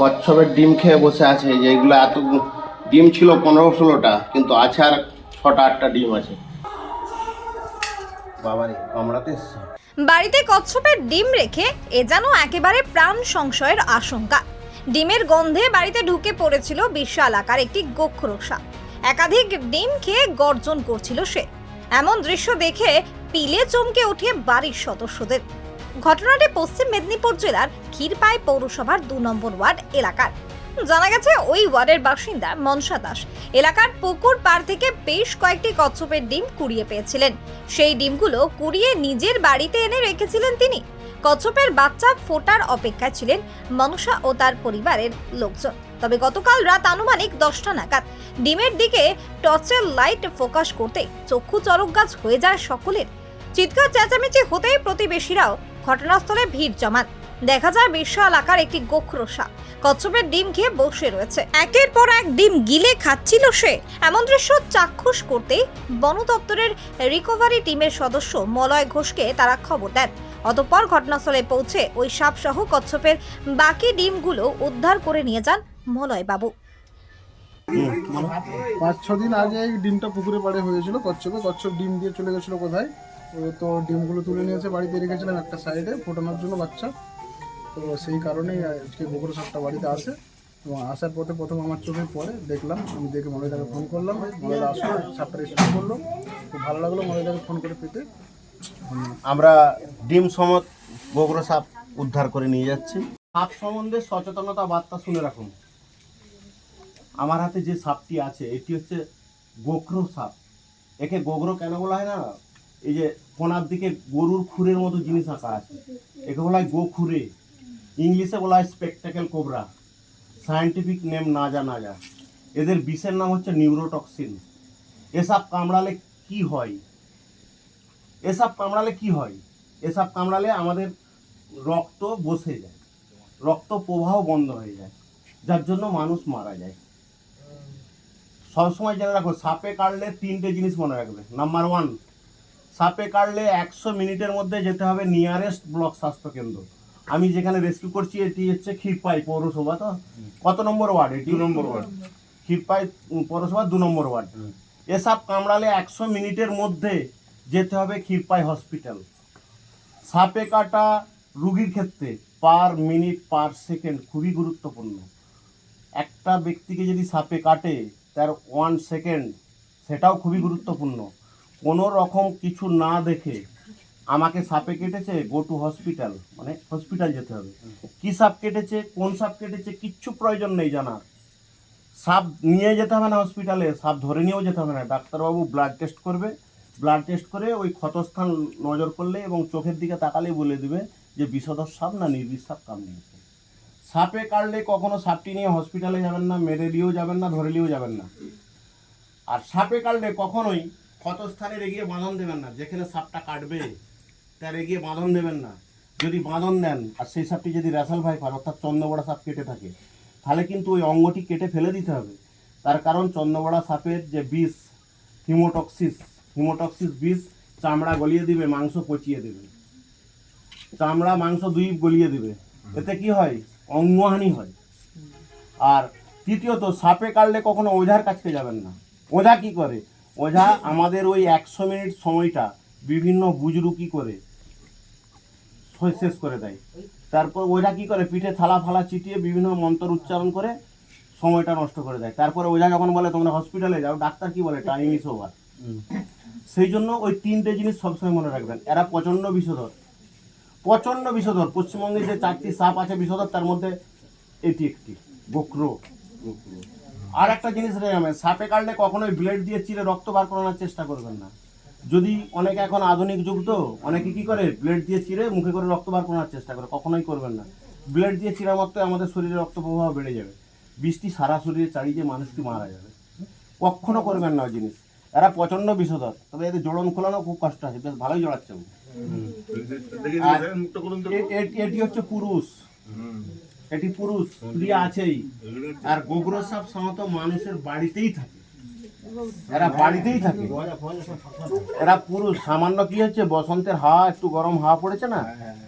কচ্ছপের ডিম খেয়ে বসে আছে যেগুলো এত ডিম ছিল পনেরো ষোলোটা, কিন্তু আছে আর ছটা আটটা ডিম আছে। বাড়িতে কচ্ছপের ডিম রেখে এ যেন একেবারে প্রাণ সংশয়ের আশঙ্কা। ডিমের গন্ধে বাড়িতে ঢুকে পড়েছিল বিশাল আকার একটি গোখরসা একাধিক ডিম খেয়ে গর্জন করছিল সে। এমন দৃশ্য দেখে পিলে চমকে ওঠে বাড়ির সদস্যদের। ঘটনাটি পশ্চিম মেদিনীপুর জেলার ক্ষীরপাই পৌরসভার দু নম্বর ওয়ার্ড এলাকার। জানা গেছে, ওই ওয়ার্ডের বাসিন্দা মনসা দাস। এলাকার পুকুর পাড় থেকে বেশ কয়েকটি কচ্ছপের ডিম কুড়িয়ে পেয়েছিলেন। সেই ডিমগুলো কুড়িয়ে নিজের বাড়িতে এনে রেখেছিলেন তিনি। কচ্ছপের বাচ্চা ফোটার অপেক্ষায় ছিলেন মনসা ও তার পরিবারের লোকজন। তবে গতকাল রাত আনুমানিক দশটা নাগাদ ডিমের দিকে টর্চের লাইট ফোকাস করতে চক্ষু চরক গাছ হয়ে যায় সকলের। চিৎকার চেঁচামেচি হতেই প্রতিবেশীরাও ঘটনাস্থলে ভিড় জমান। দেখা যায় বিশাল আকার একটি গোখরসা কচ্ছপের ডিম খেয়ে বসে রয়েছে। একের পর এক ডিম গিলে খাচ্ছিল সে। এমন দৃশ্য চাক্ষুষ করতেই বন দপ্তরের রিকভারি টিমের সদস্য মলয় ঘোষকে তারা খবর দেন। অতঃপর ঘটনাস্থলে পৌঁছে ওই সাপসহ কচ্ছপের বাকি ডিমগুলো উদ্ধার করে নিয়ে যান মলয় বাবু। পাঁচ ছ দিন আগে ডিমটা পুকুরে পাড়ে হয়েছিল কচ্ছপে। কচ্ছপ ডিম দিয়ে চলে গেছিল কোথায়? তো ডিমগুলো তুলে নিয়ে এসে বাড়িতে রেখেছিলাম একটা সাইডে ফোটানোর জন্য বাচ্চা। তো সেই কারণেই আজকে গোবর সাপটা বাড়িতে আসে। এবং আসার পথে প্রথম আমার চোখে পড়ে, দেখলাম, আমি দেখে মহিলাকে ফোন করলাম। মহিলা আসলো সাপটা রেস্কিউ করল। খুব ভালো লাগল মহিলাকে ফোন করে পেতে। আমরা ডিম সমত গোবর সাপ উদ্ধার করে নিয়ে যাচ্ছি। সাপ সম্বন্ধে সচেতনতা বার্তা শুনে রাখুন। আমার হাতে যে সাপটি আছে, এটি হচ্ছে গোখরো সাপ। একে গোগরো কেন বলা হয় না? এই যে কোনার দিকে গরুর খুরের মতো জিনিস আঁকা আছে। একে বলা হয় গোখুরে। ইংলিশে বলা হয় স্পেকটাকেল কোবরা সায়েন্টিফিক নেম নাজা যা এদের বিষের নাম হচ্ছে নিউরোটক্সিন এসব কামড়ালে কি হয়? এসব কামড়ালে কি হয়? এসব কামড়ালে আমাদের রক্ত বসে যায়। রক্ত প্রবাহ বন্ধ হয়ে যায়। যার জন্য মানুষ মারা যায়। সবসময় জেনে রাখো, সাপে কাটলে তিনটে জিনিস মনে রাখবে। নাম্বার ওয়ান সাপে কাটলে একশো মিনিটের মধ্যে যেতে হবে নিয়ারেস্ট ব্লক স্বাস্থ্য কেন্দ্র আমি যেখানে রেস্কিউ করছি এটি হচ্ছে ক্ষীরপাই পৌরসভা তো কত নম্বর ওয়ার্ড এটি? দু নম্বর ওয়ার্ড। ক্ষীরপাই পৌরসভা দু নম্বর ওয়ার্ড। এসব কামড়ালে একশো মিনিটের মধ্যে যেতে হবে ক্ষীরপাই হসপিটাল সাপে কাটা রুগীর ক্ষেত্রে পার মিনিট পার সেকেন্ড খুবই গুরুত্বপূর্ণ। একটা ব্যক্তিকে যদি সাপে কাটে তার ওয়ান সেকেন্ড সেটাও খুবই গুরুত্বপূর্ণ। কোনো রকম কিছু না দেখে আমাকে সাপে কেটেছে গো টু হসপিটাল মানে হসপিটাল যেতে হবে। কি সাপ কেটেছে, কোন সাপ কেটেছে, কিচ্ছু প্রয়োজন নেই জানার। সাপ নিয়ে যেতে হবে না হসপিটালে সাপ ধরে নিয়েও যেতে হবে না। ডাক্তারবাবু ব্লাড টেস্ট করবে ব্লাড টেস্ট করে ওই ক্ষতস্থান নজর করলে এবং চোখের দিকে তাকালেই বলে দেবে যে বিষধর সাপ না নির্বিষ সাপ কামড়িয়েছে সাপে কাটলে কখনো সাপটি নিয়ে হসপিটালে যাবেন না, মেরে দিয়েও যাবেন না, ধরে নিয়েও যাবেন না। আর সাপে কাটলে কখনোই ক্ষতস্থানের এগিয়ে বাঁধন দেবেন না? যেখানে সাপটা কাটবে, তার এগিয়ে বাঁধন দেবেন না। যদি বাঁধন দেন আর সেই সাপটি যদি রেসাল ভাইপার অর্থাৎ চন্দ্রবড়া সাপ কেটে থাকে, তাহলে কিন্তু ওই অঙ্গটি কেটে ফেলে দিতে হবে। তার কারণ চন্দ্রবড়া সাপের যে বিষ, হিমোটক্সিস হিমোটক্সিস বিষ, চামড়া গলিয়ে দিবে, মাংস পচিয়ে দেবে। চামড়া, মাংস দুই গলিয়ে দিবে। এতে কি হয়? অঙ্গহানি হয়। আর তৃতীয়ত, সাপে কাটলে কখনো ওঝার কাছকে যাবেন না। ওঝা কি করে? ওঝা, আমাদের ওই একশো মিনিট সময়টা বিভিন্ন বুজরুকি করে শেষ করে দেয়। তারপর ওঝা কি করে? পিঠে থালা ফালা চিটিয়ে বিভিন্ন মন্ত্র উচ্চারণ করে সময়টা নষ্ট করে দেয়। তারপরে ওঝা যখন বলে, তোমরা হসপিটালে যাও, ডাক্তার কি বলে? টাইম ইস ওভার সেই জন্য ওই তিনটে জিনিস সবসময় মনে রাখবেন। এরা প্রচণ্ড বিষধর প্রচণ্ড বিষধর পশ্চিমবঙ্গে যে চারটি সাপ আছে বিষধর তার মধ্যে এটি একটি, বক্রো। আর একটা জিনিস রেখে সাপে কাটলে কখনোই ব্লেড দিয়ে চিরে রক্ত বার করানোর চেষ্টা করবেন না। যদি অনেকে এখন আধুনিক যুগ তো অনেকে কি করে ব্লেড দিয়ে চিরে মুখে করে রক্ত বার করানোর চেষ্টা করে কখনোই করবেন না। ব্লেড দিয়ে চিরা মাত্র আমাদের শরীরে রক্ত প্রবাহ বেড়ে যাবে। বৃষ্টি সারা শরীরে চাড়িয়ে মানুষটি মারা যাবে? কখনো করবেন না ওই জিনিস। এরা প্রচণ্ড বিষধর তবে এদের জোড়ন খোলানো খুব কষ্ট আছে বেশ ভালোই জড়াচ্ছে এটি হচ্ছে পুরুষ। এটি পুরুষ স্ত্রী আছেই। আর গোবর সাপ সাধারণত মানুষের বাড়িতেই থাকে। এরা বাড়িতেই থাকে। এরা পুরুষ। সামান্য কি হচ্ছে বসন্তের হাওয়া একটু গরম হাওয়া পড়েছে না?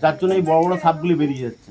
যার জন্য এই বড় বড় সাপগুলি বেরিয়ে যাচ্ছে।